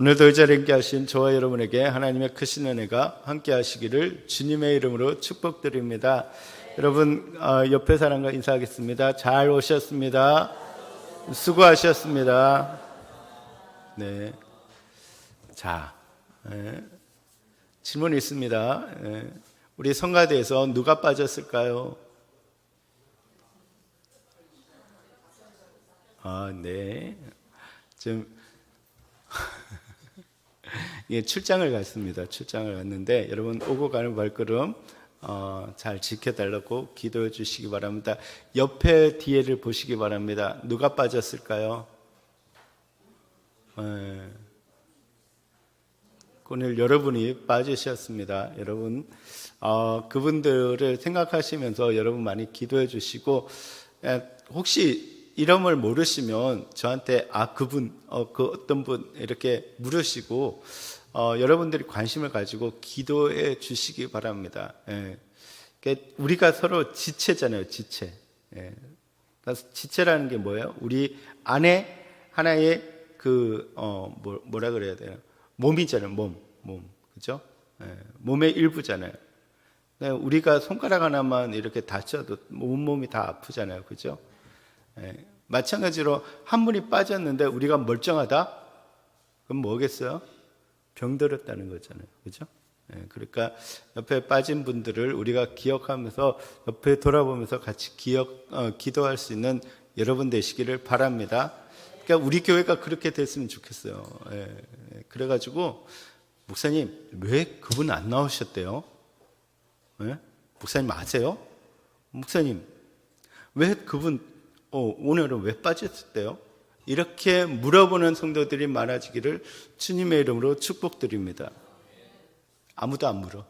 오늘도 이 자리에 하신 저와 여러분에게 하나님의 크신 은혜가 함께 하시기를 주님의 이름으로 축복드립니다. 여러분 어, 옆에 사람과 인사하겠습니다. 잘 오셨습니다. 수고하셨습니다. 네. 자, 예. 질문 있습니다. 예. 우리 성가대에서 누가 빠졌을까요? 아, 네. 지금 예, 출장을 갔습니다. 출장을 갔는데 여러분 오고 가는 발걸음 어, 잘 지켜달라고 기도해 주시기 바랍니다. 옆에 뒤에를 보시기 바랍니다. 누가 빠졌을까요? 예. 오늘 여러분이 빠지셨습니다. 여러분 어, 그분들을 생각하시면서 여러분 많이 기도해 주시고 예, 혹시 이름을 모르시면 저한테 아 그분 어, 그 어떤 분 이렇게 물으시고 어, 여러분들이 관심을 가지고 기도해 주시기 바랍니다. 예. 그러니까 우리가 서로 지체잖아요, 지체. 예. 그래서 지체라는 게 뭐예요? 우리 안에 하나의 그, 어, 뭐, 뭐라 그래야 돼요? 몸이잖아요, 몸. 몸. 그죠? 예. 몸의 일부잖아요. 그러니까 우리가 손가락 하나만 이렇게 다쳐도 온몸이 다 아프잖아요. 그죠? 예. 마찬가지로 한 분이 빠졌는데 우리가 멀쩡하다? 그럼 뭐겠어요? 병들었다는 거잖아요. 그죠? 예, 그러니까 옆에 빠진 분들을 우리가 기억하면서 옆에 돌아보면서 같이 기억, 어, 기도할 수 있는 여러분 되시기를 바랍니다. 그러니까 우리 교회가 그렇게 됐으면 좋겠어요. 예, 예, 그래가지고, 목사님, 왜 그분 안 나오셨대요? 예? 목사님 아세요? 목사님, 왜 그분, 어, 오늘은 왜 빠졌대요? 이렇게 물어보는 성도들이 많아지기를 주님의 이름으로 축복드립니다. 아무도 안 물어.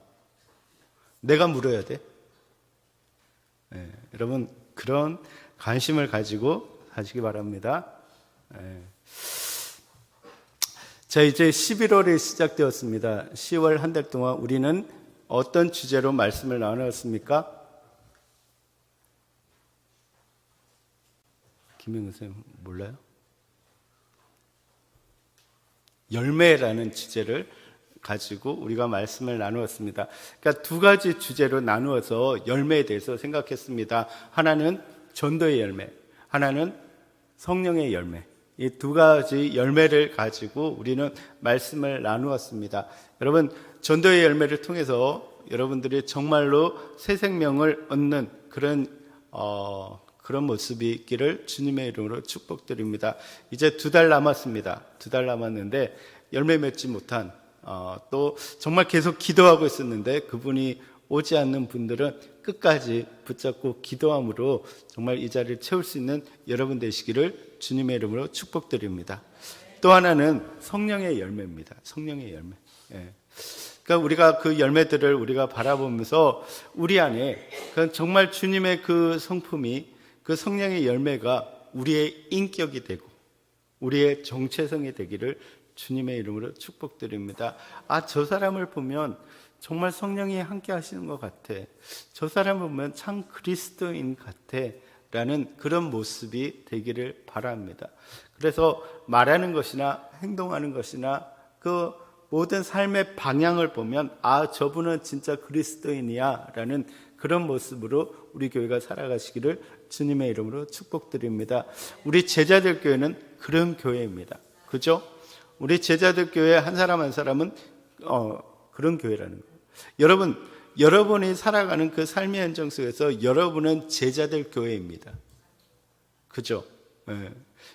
내가 물어야 돼. 예, 여러분 그런 관심을 가지고 하시기 바랍니다. 예. 자 이제 11월이 시작되었습니다. 10월 한 달 동안 우리는 어떤 주제로 말씀을 나눴습니까? 김영은 선생님 몰라요? 열매라는 주제를 가지고 우리가 말씀을 나누었습니다. 그러니까 두 가지 주제로 나누어서 열매에 대해서 생각했습니다. 하나는 전도의 열매, 하나는 성령의 열매. 이 두 가지 열매를 가지고 우리는 말씀을 나누었습니다. 여러분, 전도의 열매를 통해서 여러분들이 정말로 새 생명을 얻는 그런 어, 그런 모습이 있기를 주님의 이름으로 축복드립니다. 이제 두 달 남았습니다. 두 달 남았는데 열매 맺지 못한 어, 또 정말 계속 기도하고 있었는데 그분이 오지 않는 분들은 끝까지 붙잡고 기도함으로 정말 이 자리를 채울 수 있는 여러분 되시기를 주님의 이름으로 축복드립니다. 또 하나는 성령의 열매입니다. 성령의 열매. 예. 그러니까 우리가 그 열매들을 우리가 바라보면서 우리 안에 정말 주님의 그 성품이 그 성령의 열매가 우리의 인격이 되고 우리의 정체성이 되기를 주님의 이름으로 축복드립니다. 아, 저 사람을 보면 정말 성령이 함께 하시는 것 같아. 저 사람을 보면 참 그리스도인 같아. 라는 그런 모습이 되기를 바랍니다. 그래서 말하는 것이나 행동하는 것이나 그 모든 삶의 방향을 보면 아, 저분은 진짜 그리스도인이야. 라는 그런 모습으로 우리 교회가 살아가시기를 주님의 이름으로 축복드립니다. 우리 제자들 교회는 그런 교회입니다. 그죠? 우리 제자들 교회 한 사람 한 사람은 어, 그런 교회라는 거예요. 여러분, 여러분이 살아가는 그 삶의 현장 속에서 여러분은 제자들 교회입니다. 그죠? 예.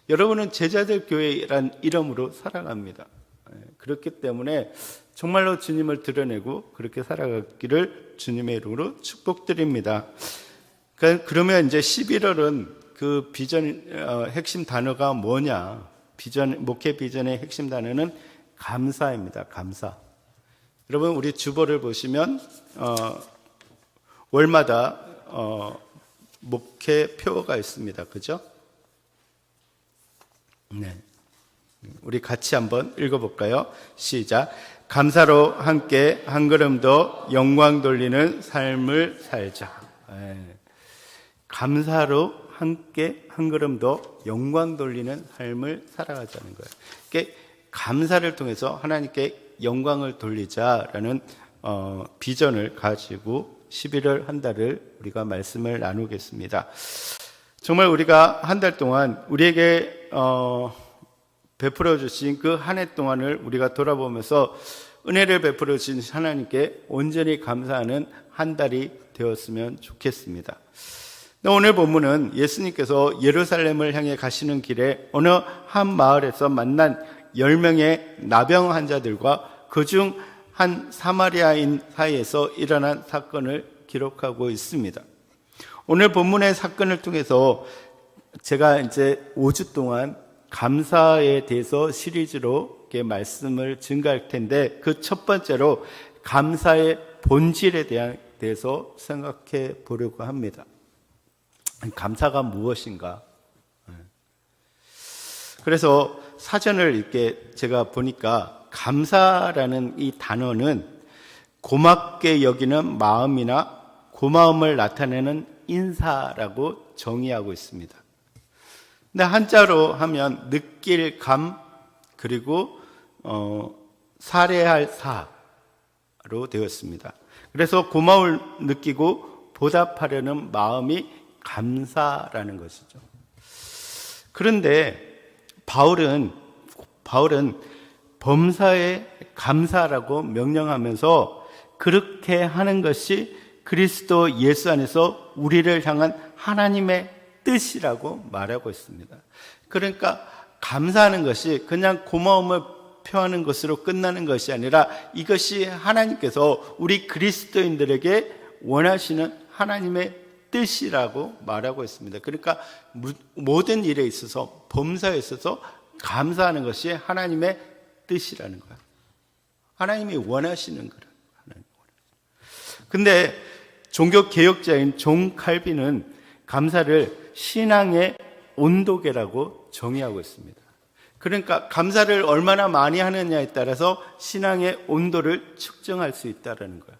여러분은 제자들 교회란 이름으로 살아갑니다. 예. 그렇기 때문에 정말로 주님을 드러내고 그렇게 살아가기를 주님의 이름으로 축복드립니다. 그러면 이제 11월은 그 비전 어, 핵심 단어가 뭐냐? 비전 목회 비전의 핵심 단어는 감사입니다. 감사. 여러분 우리 주보를 보시면 어, 월마다 어, 목회 표가 있습니다. 그죠? 네. 우리 같이 한번 읽어볼까요? 시작. 감사로 함께 한 걸음 더 영광 돌리는 삶을 살자. 네. 감사로 함께 한 걸음 더 영광 돌리는 삶을 살아가자는 거예요. 그러니까 감사를 통해서 하나님께 영광을 돌리자라는 어, 비전을 가지고 11월 한 달을 우리가 말씀을 나누겠습니다. 정말 우리가 한 달 동안 우리에게 어, 베풀어 주신 그 한 해 동안을 우리가 돌아보면서 은혜를 베풀어 주신 하나님께 온전히 감사하는 한 달이 되었으면 좋겠습니다. 근데 오늘 본문은 예수님께서 예루살렘을 향해 가시는 길에 어느 한 마을에서 만난 10명의 나병 환자들과 그중 한 사마리아인 사이에서 일어난 사건을 기록하고 있습니다. 오늘 본문의 사건을 통해서 제가 이제 5주 동안 감사에 대해서 시리즈로 말씀을 증가할 텐데 그 첫 번째로 감사의 본질에 대한 대해서 생각해 보려고 합니다. 감사가 무엇인가? 그래서 사전을 이렇게 제가 보니까 감사라는 이 단어는 고맙게 여기는 마음이나 고마움을 나타내는 인사라고 정의하고 있습니다. 근데 한자로 하면 느낄 감 그리고 어, 살해할 사로 되었습니다. 그래서 고마움을 느끼고 보답하려는 마음이 감사라는 것이죠. 그런데 바울은 바울은 범사에 감사라고 명령하면서 그렇게 하는 것이 그리스도 예수 안에서 우리를 향한 하나님의 뜻이라고 말하고 있습니다. 그러니까 감사하는 것이 그냥 고마움을 표하는 것으로 끝나는 것이 아니라 이것이 하나님께서 우리 그리스도인들에게 원하시는 하나님의 뜻이라고 말하고 있습니다. 그러니까 모든 일에 있어서 범사에 있어서 감사하는 것이 하나님의 뜻이라는 거야. 하나님이 원하시는 거라. 근데 종교 개혁자인 존 칼빈은 감사를 신앙의 온도계라고 정의하고 있습니다. 그러니까 감사를 얼마나 많이 하느냐에 따라서 신앙의 온도를 측정할 수 있다라는 거야.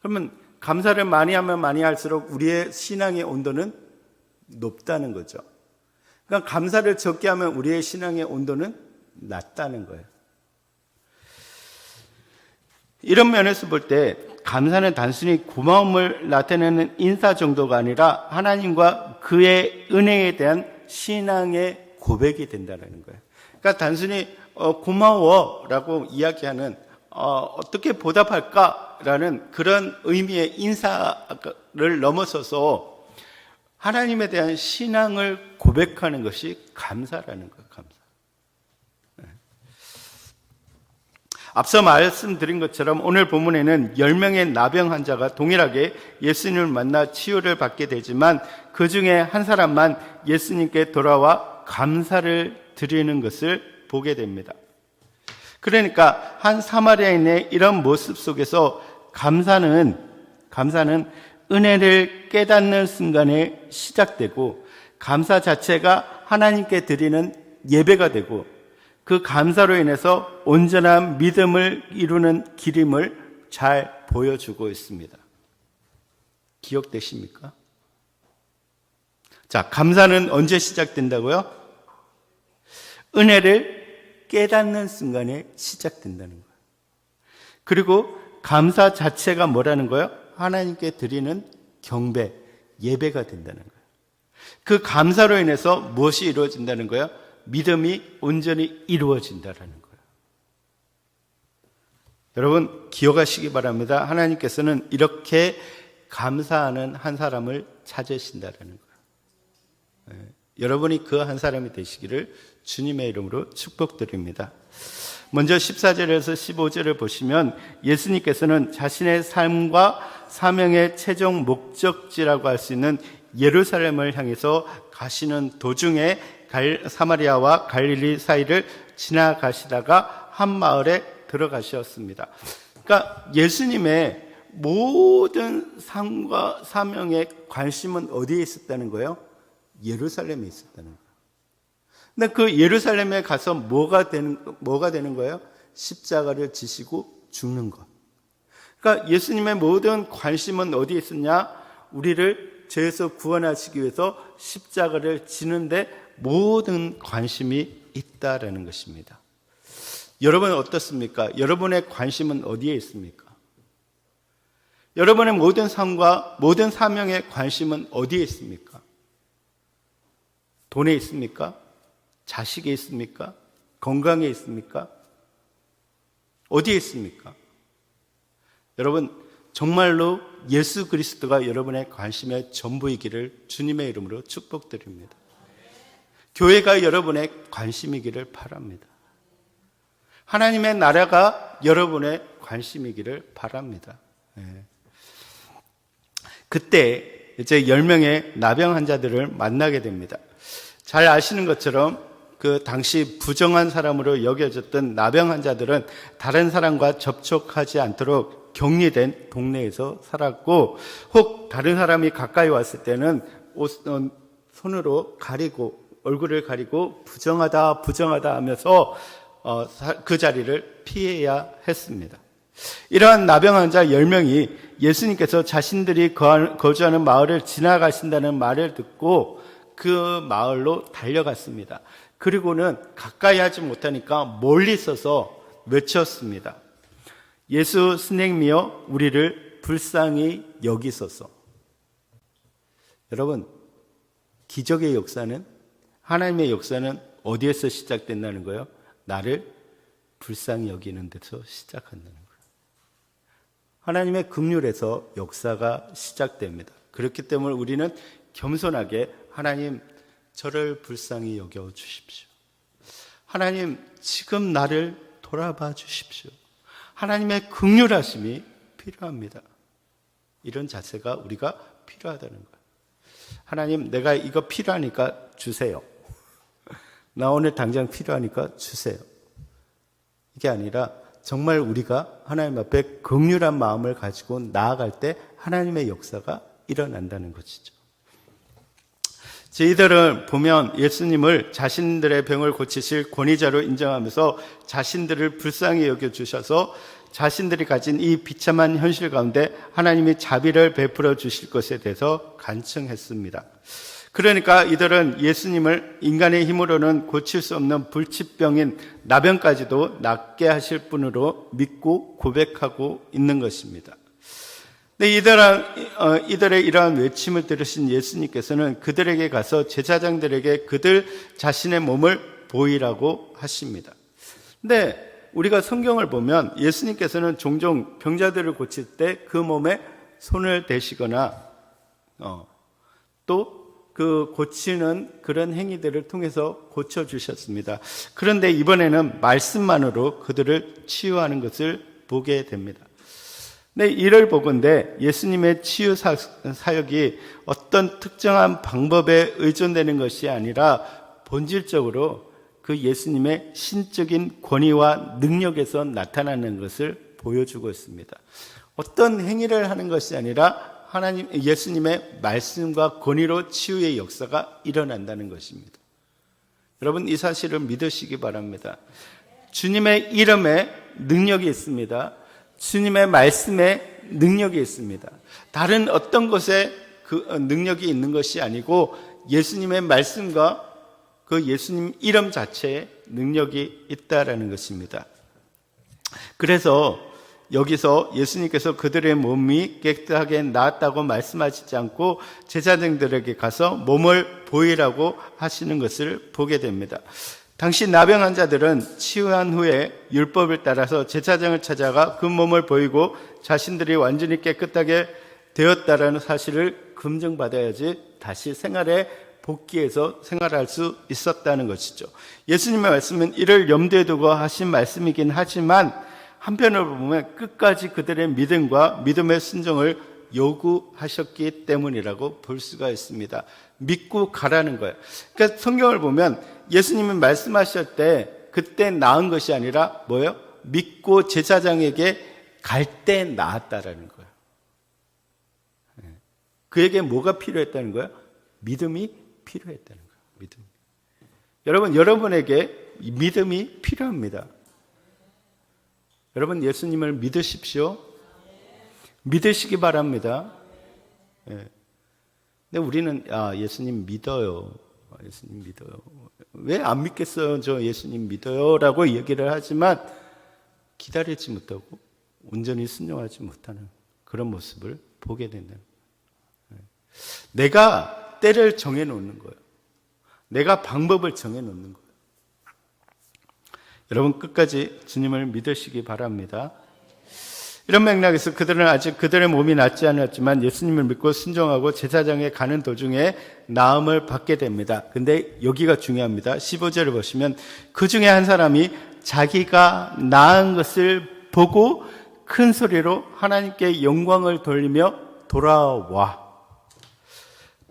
그러면 감사를 많이 하면 많이 할수록 우리의 신앙의 온도는 높다는 거죠. 그러니까 감사를 적게 하면 우리의 신앙의 온도는 낮다는 거예요. 이런 면에서 볼 때 감사는 단순히 고마움을 나타내는 인사 정도가 아니라 하나님과 그의 은혜에 대한 신앙의 고백이 된다는 거예요. 그러니까 단순히 어, 고마워라고 이야기하는 어, 어떻게 보답할까라는 그런 의미의 인사를 넘어서서 하나님에 대한 신앙을 고백하는 것이 감사라는 거예요. 감사. 네. 앞서 말씀드린 것처럼 오늘 본문에는 10명의 나병 환자가 동일하게 예수님을 만나 치유를 받게 되지만 그 중에 한 사람만 예수님께 돌아와 감사를 드리는 것을 보게 됩니다. 그러니까 한 사마리아인의 이런 모습 속에서 감사는 감사는 은혜를 깨닫는 순간에 시작되고 감사 자체가 하나님께 드리는 예배가 되고 그 감사로 인해서 온전한 믿음을 이루는 기림을 잘 보여주고 있습니다. 기억되십니까? 자, 감사는 언제 시작된다고요? 은혜를 깨닫는 순간에 시작된다는 거예요. 그리고 감사 자체가 뭐라는 거예요? 하나님께 드리는 경배, 예배가 된다는 거예요. 그 감사로 인해서 무엇이 이루어진다는 거예요? 믿음이 온전히 이루어진다는 거예요. 여러분, 기억하시기 바랍니다. 하나님께서는 이렇게 감사하는 한 사람을 찾으신다는 거예요. 네. 여러분이 그 한 사람이 되시기를 주님의 이름으로 축복드립니다. 먼저 14절에서 15절을 보시면 예수님께서는 자신의 삶과 사명의 최종 목적지라고 할 수 있는 예루살렘을 향해서 가시는 도중에 사마리아와 갈릴리 사이를 지나가시다가 한 마을에 들어가셨습니다. 그러니까 예수님의 모든 삶과 사명의 관심은 어디에 있었다는 거예요? 예루살렘에 있었다는 거예요. 그 예루살렘에 가서 뭐가 되는, 뭐가 되는 거예요? 십자가를 지시고 죽는 것. 그러니까 예수님의 모든 관심은 어디에 있었냐? 우리를 죄에서 구원하시기 위해서 십자가를 지는데 모든 관심이 있다라는 것입니다. 여러분 어떻습니까? 여러분의 관심은 어디에 있습니까? 여러분의 모든 삶과 모든 사명의 관심은 어디에 있습니까? 돈에 있습니까? 자식에 있습니까? 건강에 있습니까? 어디에 있습니까? 여러분, 정말로 예수 그리스도가 여러분의 관심의 전부이기를 주님의 이름으로 축복드립니다. 교회가 여러분의 관심이기를 바랍니다. 하나님의 나라가 여러분의 관심이기를 바랍니다. 예. 그때 이제 10명의 나병 환자들을 만나게 됩니다. 잘 아시는 것처럼 그 당시 부정한 사람으로 여겨졌던 나병 환자들은 다른 사람과 접촉하지 않도록 격리된 동네에서 살았고 혹 다른 사람이 가까이 왔을 때는 옷, 어, 손으로 가리고 얼굴을 가리고 부정하다 부정하다 하면서 어, 사- 그 자리를 피해야 했습니다. 이러한 나병 환자 10명이 예수님께서 자신들이 거주하는 마을을 지나가신다는 말을 듣고 그 마을로 달려갔습니다. 그리고는 가까이 하지 못하니까 멀리 서서 외쳤습니다. 예수 스낵미여 우리를 불쌍히 여기소서. 여러분, 기적의 역사는 하나님의 역사는 어디에서 시작된다는 거예요? 나를 불쌍히 여기는 데서 시작한다는 거예요. 하나님의 긍휼에서 역사가 시작됩니다. 그렇기 때문에 우리는 겸손하게 하나님 저를 불쌍히 여겨 주십시오. 하나님 지금 나를 돌아봐 주십시오. 하나님의 긍휼하심이 필요합니다. 이런 자세가 우리가 필요하다는 거예요. 하나님 내가 이거 필요하니까 주세요. 나 오늘 당장 필요하니까 주세요. 이게 아니라 정말 우리가 하나님 앞에 긍휼한 마음을 가지고 나아갈 때 하나님의 역사가 일어난다는 것이죠. 저희들을 보면 예수님을 자신들의 병을 고치실 권위자로 인정하면서 자신들을 불쌍히 여겨주셔서 자신들이 가진 이 비참한 현실 가운데 하나님이 자비를 베풀어 주실 것에 대해서 간청했습니다. 그러니까 이들은 예수님을 인간의 힘으로는 고칠 수 없는 불치병인 나병까지도 낫게 하실 분으로 믿고 고백하고 있는 것입니다. 어, 이들의 이러한 외침을 들으신 예수님께서는 그들에게 가서 제사장들에게 그들 자신의 몸을 보이라고 하십니다. 근데 우리가 성경을 보면 예수님께서는 종종 병자들을 고칠 때 그 몸에 손을 대시거나 어, 또그 고치는 그런 행위들을 통해서 고쳐 주셨습니다. 그런데 이번에는 말씀만으로 그들을 치유하는 것을 보게 됩니다. 네, 이를 보건대 예수님의 치유 사, 사역이 어떤 특정한 방법에 의존되는 것이 아니라 본질적으로 그 예수님의 신적인 권위와 능력에서 나타나는 것을 보여주고 있습니다. 어떤 행위를 하는 것이 아니라 하나님 예수님의 말씀과 권위로 치유의 역사가 일어난다는 것입니다. 여러분 이 사실을 믿으시기 바랍니다. 주님의 이름에 능력이 있습니다. 주님의 말씀에 능력이 있습니다. 다른 어떤 것에 그 능력이 있는 것이 아니고 예수님의 말씀과 그 예수님 이름 자체에 능력이 있다라는 것입니다. 그래서 여기서 예수님께서 그들의 몸이 깨끗하게 나았다고 말씀하시지 않고 제자들에게 가서 몸을 보이라고 하시는 것을 보게 됩니다. 당시 나병 환자들은 치유한 후에 율법을 따라서 제사장을 찾아가 그 몸을 보이고 자신들이 완전히 깨끗하게 되었다라는 사실을 검증받아야지 다시 생활에 복귀해서 생활할 수 있었다는 것이죠. 예수님의 말씀은 이를 염두에 두고 하신 말씀이긴 하지만 한편으로 보면 끝까지 그들의 믿음과 믿음의 순종을 요구하셨기 때문이라고 볼 수가 있습니다. 믿고 가라는 거예요. 그러니까 성경을 보면 예수님이 말씀하실 때 그때 나은 것이 아니라 뭐예요? 믿고 제사장에게 갈 때 나았다라는 거예요. 예. 그에게 뭐가 필요했다는 거예요? 믿음이 필요했다는 거예요. 믿음. 여러분, 여러분에게 믿음이 필요합니다. 여러분, 예수님을 믿으십시오. 믿으시기 바랍니다. 예. 근데 우리는 아, 예수님 믿어요. 예수님 믿어요. 왜 안 믿겠어요? 저 예수님 믿어요. 라고 얘기를 하지만 기다리지 못하고 온전히 순종하지 못하는 그런 모습을 보게 된다는 거예요. 내가 때를 정해 놓는 거예요. 내가 방법을 정해 놓는 거예요. 여러분 끝까지 주님을 믿으시기 바랍니다. 이런 맥락에서 그들은 아직 그들의 몸이 낫지 않았지만 예수님을 믿고 순종하고 제사장에 가는 도중에 나음을 받게 됩니다. 근데 여기가 중요합니다. 15절을 보시면 그 중에 한 사람이 자기가 나은 것을 보고 큰 소리로 하나님께 영광을 돌리며 돌아와.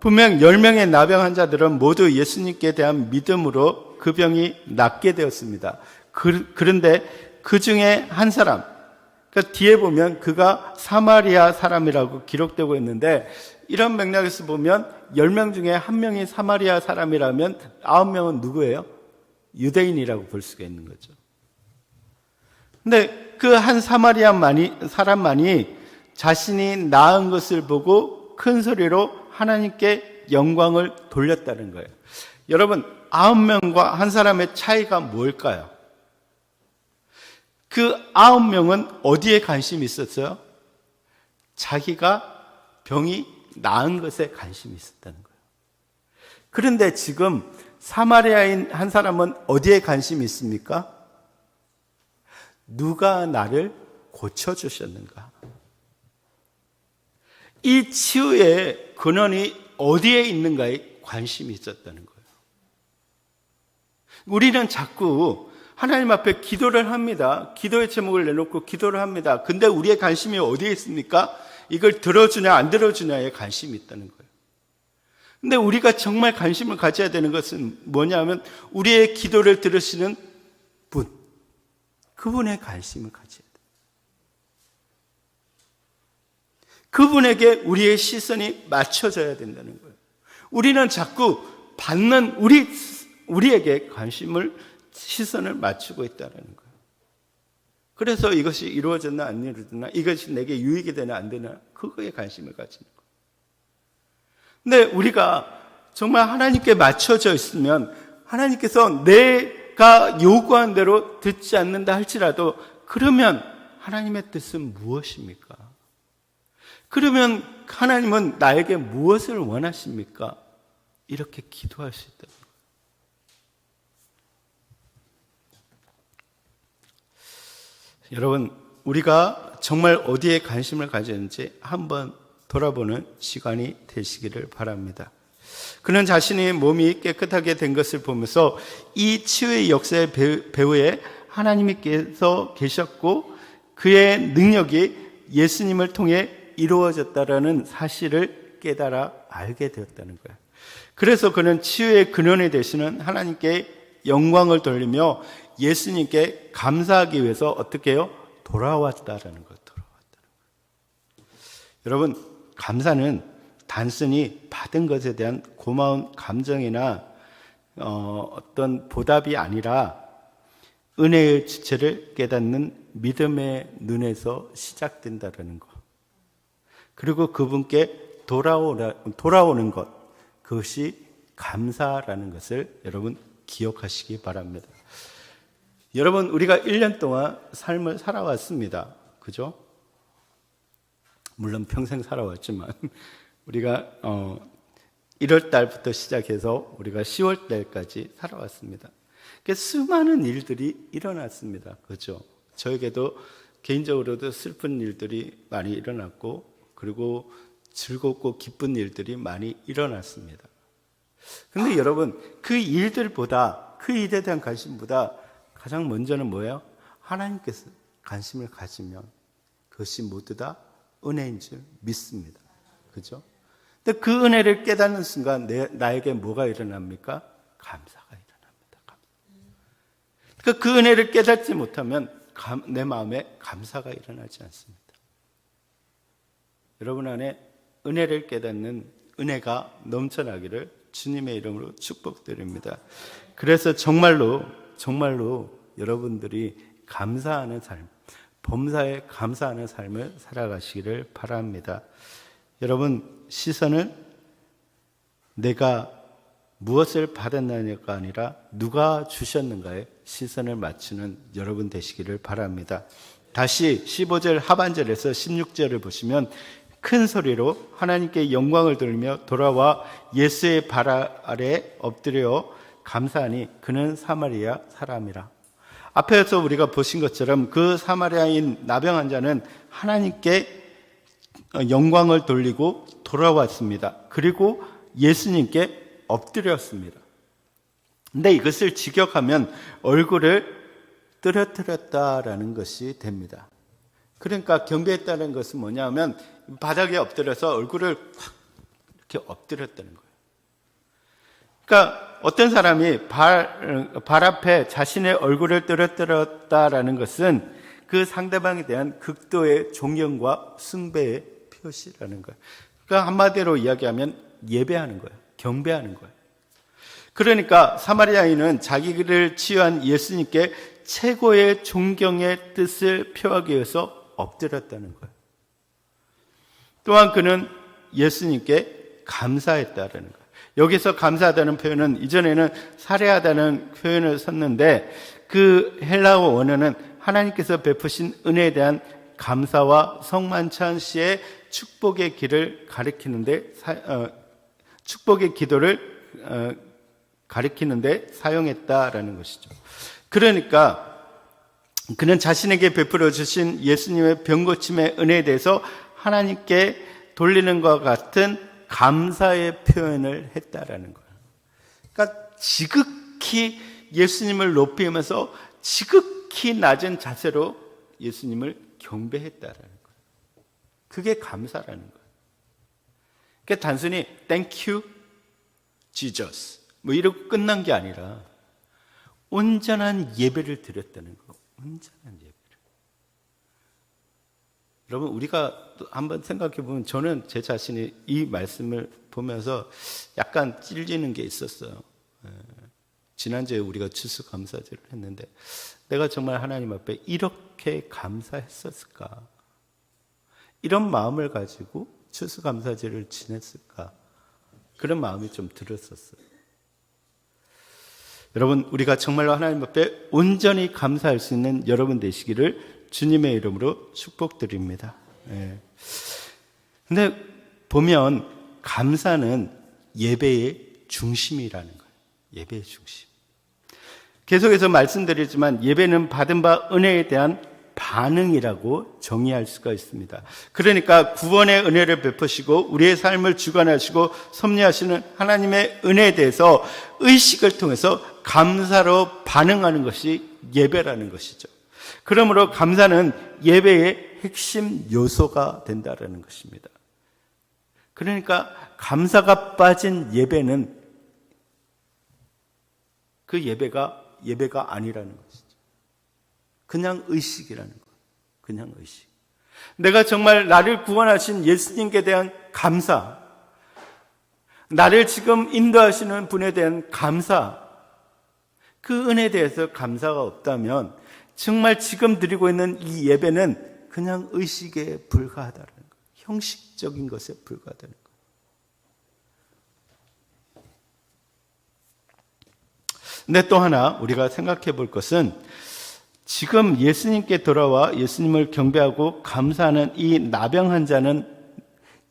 분명 10명의 나병 환자들은 모두 예수님께 대한 믿음으로 그 병이 낫게 되었습니다. 그, 그런데 그 중에 한 사람, 그러니까 뒤에 보면 그가 사마리아 사람이라고 기록되고 있는데 이런 맥락에서 보면 10명 중에 한 명이 사마리아 사람이라면 9명은 누구예요? 유대인이라고 볼 수가 있는 거죠. 근데 그 한 사마리아만이 사람만이 자신이 나은 것을 보고 큰 소리로 하나님께 영광을 돌렸다는 거예요. 여러분, 아홉 명과 한 사람의 차이가 뭘까요? 그 아홉 명은 어디에 관심이 있었어요? 자기가 병이 나은 것에 관심이 있었다는 거예요. 그런데 지금 사마리아인 한 사람은 어디에 관심이 있습니까? 누가 나를 고쳐주셨는가? 이 치유의 근원이 어디에 있는가에 관심이 있었다는 거예요. 우리는 자꾸 하나님 앞에 기도를 합니다. 기도의 제목을 내놓고 기도를 합니다. 근데 우리의 관심이 어디에 있습니까? 이걸 들어주냐, 안 들어주냐에 관심이 있다는 거예요. 근데 우리가 정말 관심을 가져야 되는 것은 뭐냐면, 우리의 기도를 들으시는 분, 그분의 관심을 가져야 돼요. 그분에게 우리의 시선이 맞춰져야 된다는 거예요. 우리는 자꾸 받는 우리, 우리에게 관심을 시선을 맞추고 있다는 거예요. 그래서 이것이 이루어졌나 안 이루어졌나, 이것이 내게 유익이 되나 안 되나, 그거에 관심을 가지는 거예요. 근데 우리가 정말 하나님께 맞춰져 있으면 하나님께서 내가 요구한 대로 듣지 않는다 할지라도 그러면 하나님의 뜻은 무엇입니까? 그러면 하나님은 나에게 무엇을 원하십니까? 이렇게 기도할 수 있다. 여러분, 우리가 정말 어디에 관심을 가졌는지 한번 돌아보는 시간이 되시기를 바랍니다. 그는 자신의 몸이 깨끗하게 된 것을 보면서 이 치유의 역사의 배후에 하나님께서 계셨고 그의 능력이 예수님을 통해 이루어졌다라는 사실을 깨달아 알게 되었다는 거예요. 그래서 그는 치유의 근원이 되시는 하나님께 영광을 돌리며 예수님께 감사하기 위해서 어떻게 해요? 돌아왔다라는 것, 돌아왔다는 것. 여러분, 감사는 단순히 받은 것에 대한 고마운 감정이나 어, 어떤 보답이 아니라 은혜의 주체를 깨닫는 믿음의 눈에서 시작된다라는 것. 그리고 그분께 돌아오라, 돌아오는 것. 그것이 감사라는 것을 여러분 기억하시기 바랍니다. 여러분, 우리가 1년 동안 삶을 살아왔습니다. 그죠? 물론 평생 살아왔지만, 우리가, 어, 1월 달부터 시작해서 우리가 10월 달까지 살아왔습니다. 그러니까 수많은 일들이 일어났습니다. 그죠? 저에게도 개인적으로도 슬픈 일들이 많이 일어났고, 그리고 즐겁고 기쁜 일들이 많이 일어났습니다. 근데 여러분, 그 일들보다, 그 일에 대한 관심보다 가장 먼저는 뭐예요? 하나님께서 관심을 가지면 그것이 모두 다 은혜인 줄 믿습니다. 그죠? 근데 그 은혜를 깨닫는 순간 내, 나에게 뭐가 일어납니까? 감사가 일어납니다. 감사. 그러니까 그 은혜를 깨닫지 못하면 감, 내 마음에 감사가 일어나지 않습니다. 여러분 안에 은혜를 깨닫는 은혜가 넘쳐나기를 주님의 이름으로 축복드립니다. 그래서 정말로 정말로 여러분들이 감사하는 삶, 범사에 감사하는 삶을 살아가시기를 바랍니다. 여러분, 시선은 내가 무엇을 받았느냐가 아니라 누가 주셨는가에 시선을 맞추는 여러분 되시기를 바랍니다. 다시 15절 하반절에서 16절을 보시면 큰 소리로 하나님께 영광을 돌리며 돌아와 예수의 발 아래 엎드려 감사하니 그는 사마리아 사람이라. 앞에서 우리가 보신 것처럼 그 사마리아인 나병 환자는 하나님께 영광을 돌리고 돌아왔습니다. 그리고 예수님께 엎드렸습니다. 근데 이것을 직역하면 얼굴을 떨어뜨렸다라는 것이 됩니다. 그러니까 경배했다는 것은 뭐냐면 바닥에 엎드려서 얼굴을 확 이렇게 엎드렸다는 거예요. 그러니까 어떤 사람이 발, 발 앞에 자신의 얼굴을 떨어뜨렸다라는 것은 그 상대방에 대한 극도의 존경과 숭배의 표시라는 거예요. 그러니까 한마디로 이야기하면 예배하는 거예요. 경배하는 거예요. 그러니까 사마리아인은 자기를 치유한 예수님께 최고의 존경의 뜻을 표하기 위해서 엎드렸다는 거예요. 또한 그는 예수님께 감사했다라는 거예요. 여기서 감사하다는 표현은 이전에는 살해하다는 표현을 썼는데 그 헬라어 원어는 하나님께서 베푸신 은혜에 대한 감사와 성만찬 시의 축복의 길을 가리키는데 어, 축복의 기도를 어, 가리키는데 사용했다라는 것이죠. 그러니까 그는 자신에게 베풀어 주신 예수님의 병 고침의 은혜에 대해서 하나님께 돌리는 것 같은 감사의 표현을 했다라는 거예요. 그러니까 지극히 예수님을 높이면서 지극히 낮은 자세로 예수님을 경배했다라는 거예요. 그게 감사라는 거예요. 그러니까 단순히 thank you Jesus 뭐 이러고 끝난 게 아니라 온전한 예배를 드렸다는 거. 온전한 예배를. 여러분 우리가 또 한번 생각해 보면 저는 제 자신이 이 말씀을 보면서 약간 찔리는 게 있었어요. 예. 지난주에 우리가 추수감사제를 했는데 내가 정말 하나님 앞에 이렇게 감사했었을까? 이런 마음을 가지고 추수감사제를 지냈을까? 그런 마음이 좀 들었었어요. 여러분, 우리가 정말로 하나님 앞에 온전히 감사할 수 있는 여러분 되시기를 주님의 이름으로 축복드립니다. 예. 근데 보면 감사는 예배의 중심이라는 거예요. 예배의 중심. 계속해서 말씀드리지만 예배는 받은 바 은혜에 대한 반응이라고 정의할 수가 있습니다. 그러니까 구원의 은혜를 베푸시고 우리의 삶을 주관하시고 섭리하시는 하나님의 은혜에 대해서 의식을 통해서 감사로 반응하는 것이 예배라는 것이죠. 그러므로 감사는 예배의 핵심 요소가 된다는 것입니다. 그러니까 감사가 빠진 예배는 그 예배가 예배가 아니라는 것이죠. 그냥 의식이라는 거. 그냥 의식. 내가 정말 나를 구원하신 예수님께 대한 감사. 나를 지금 인도하시는 분에 대한 감사. 그 은혜에 대해서 감사가 없다면 정말 지금 드리고 있는 이 예배는 그냥 의식에 불과하다는 거. 형식적인 것에 불과하다는 거. 근데 또 하나 우리가 생각해 볼 것은 지금 예수님께 돌아와 예수님을 경배하고 감사하는 이 나병 환자는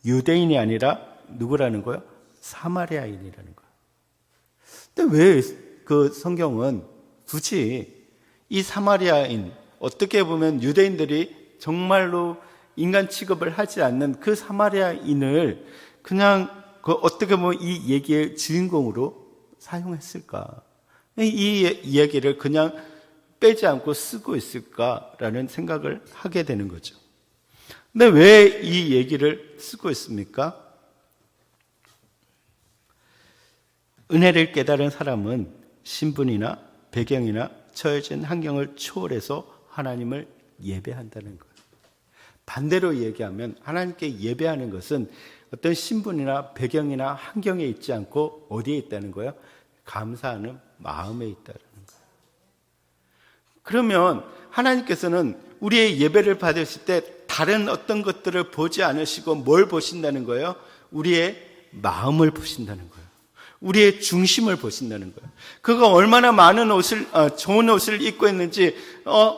유대인이 아니라 누구라는 거예요? 사마리아인이라는 거예요. 근데 왜 그 성경은 굳이 이 사마리아인 어떻게 보면 유대인들이 정말로 인간 취급을 하지 않는 그 사마리아인을 그냥 그 어떻게 보면 이 얘기의 주인공으로 사용했을까? 이 이야기를 그냥 빼지 않고 쓰고 있을까라는 생각을 하게 되는 거죠. 근데 왜 이 얘기를 쓰고 있습니까? 은혜를 깨달은 사람은 신분이나 배경이나 처해진 환경을 초월해서 하나님을 예배한다는 거예요. 반대로 얘기하면 하나님께 예배하는 것은 어떤 신분이나 배경이나 환경에 있지 않고 어디에 있다는 거예요? 감사하는 마음에 있다는 거예요. 그러면 하나님께서는 우리의 예배를 받으실 때 다른 어떤 것들을 보지 않으시고 뭘 보신다는 거예요? 우리의 마음을 보신다는 거예요. 우리의 중심을 보신다는 거예요. 그가 얼마나 많은 옷을 어, 좋은 옷을 입고 있는지 어,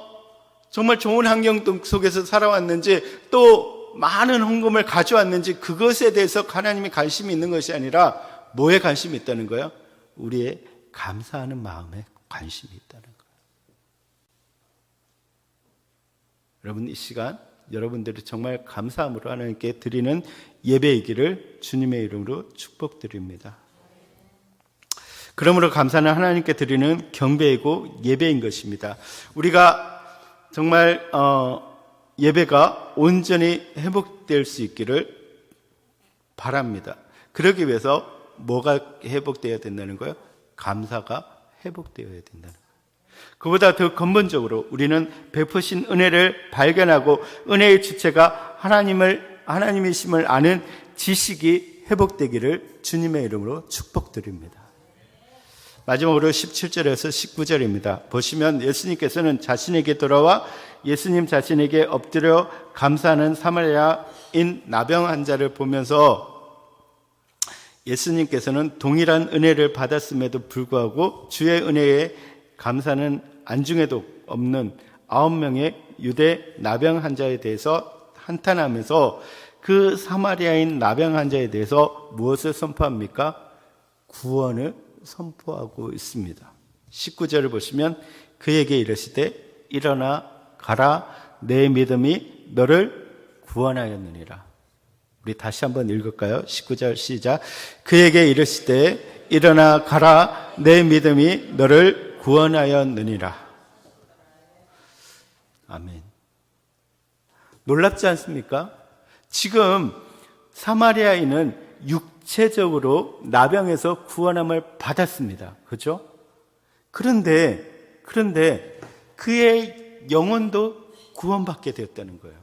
정말 좋은 환경 속에서 살아왔는지 또 많은 헌금을 가져왔는지 그것에 대해서 하나님이 관심이 있는 것이 아니라 뭐에 관심이 있다는 거예요? 우리의 감사하는 마음에 관심이 있다는 거예요. 여러분 이 시간 여러분들이 정말 감사함으로 하나님께 드리는 예배이기를 주님의 이름으로 축복드립니다. 그러므로 감사는 하나님께 드리는 경배이고 예배인 것입니다. 우리가 정말 어, 예배가 온전히 회복될 수 있기를 바랍니다. 그러기 위해서 뭐가 회복되어야 된다는 거예요? 감사가 회복되어야 된다는 거예요. 그보다 더 근본적으로 우리는 베푸신 은혜를 발견하고 은혜의 주체가 하나님을 하나님이심을 아는 지식이 회복되기를 주님의 이름으로 축복드립니다. 마지막으로 17절에서 19절입니다. 보시면 예수님께서는 자신에게 돌아와 예수님 자신에게 엎드려 감사하는 사마리아인 나병 환자를 보면서 예수님께서는 동일한 은혜를 받았음에도 불구하고 주의 은혜에 감사는 안중에도 없는 아홉 명의 유대 나병 환자에 대해서 한탄하면서 그 사마리아인 나병 환자에 대해서 무엇을 선포합니까? 구원을 선포하고 있습니다. 19절을 보시면 그에게 이르시되 일어나 가라 내 믿음이 너를 구원하였느니라. 우리 다시 한번 읽을까요? 19절 시작. 그에게 이르시되 일어나 가라 내 믿음이 너를 구원하였느니라. 아멘. 놀랍지 않습니까? 지금 사마리아인은 육체적으로 나병에서 구원함을 받았습니다. 그죠? 그런데, 그런데 그의 영혼도 구원받게 되었다는 거예요.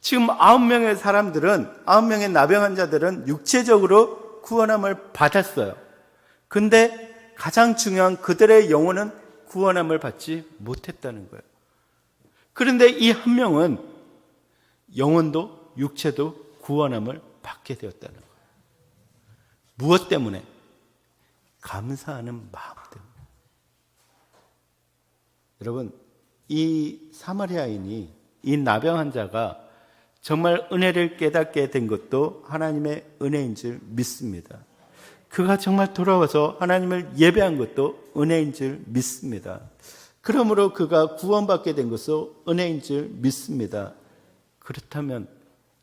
지금 아홉 명의 사람들은, 아홉 명의 나병 환자들은 육체적으로 구원함을 받았어요. 근데 가장 중요한 그들의 영혼은 구원함을 받지 못했다는 거예요. 그런데 이 한 명은 영혼도 육체도 구원함을 받게 되었다는 거예요. 무엇 때문에? 감사하는 마음 때문에. 여러분, 이 사마리아인이 이 나병 환자가 정말 은혜를 깨닫게 된 것도 하나님의 은혜인 줄 믿습니다. 그가 정말 돌아와서 하나님을 예배한 것도 은혜인 줄 믿습니다. 그러므로 그가 구원받게 된 것도 은혜인 줄 믿습니다. 그렇다면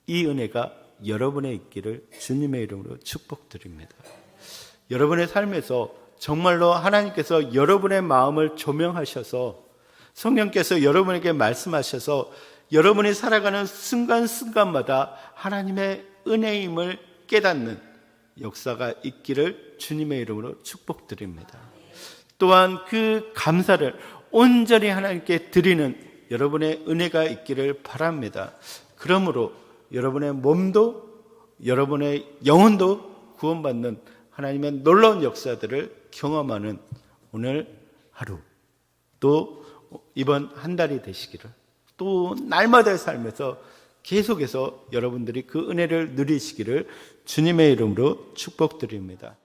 이 은혜가 여러분의 있기를 주님의 이름으로 축복드립니다. 여러분의 삶에서 정말로 하나님께서 여러분의 마음을 조명하셔서 성령께서 여러분에게 말씀하셔서 여러분이 살아가는 순간순간마다 하나님의 은혜임을 깨닫는 역사가 있기를 주님의 이름으로 축복드립니다. 또한 그 감사를 온전히 하나님께 드리는 여러분의 은혜가 있기를 바랍니다. 그러므로 여러분의 몸도 여러분의 영혼도 구원받는 하나님의 놀라운 역사들을 경험하는 오늘 하루 또 이번 한 달이 되시기를 또 날마다의 삶에서 계속해서 여러분들이 그 은혜를 누리시기를 주님의 이름으로 축복드립니다.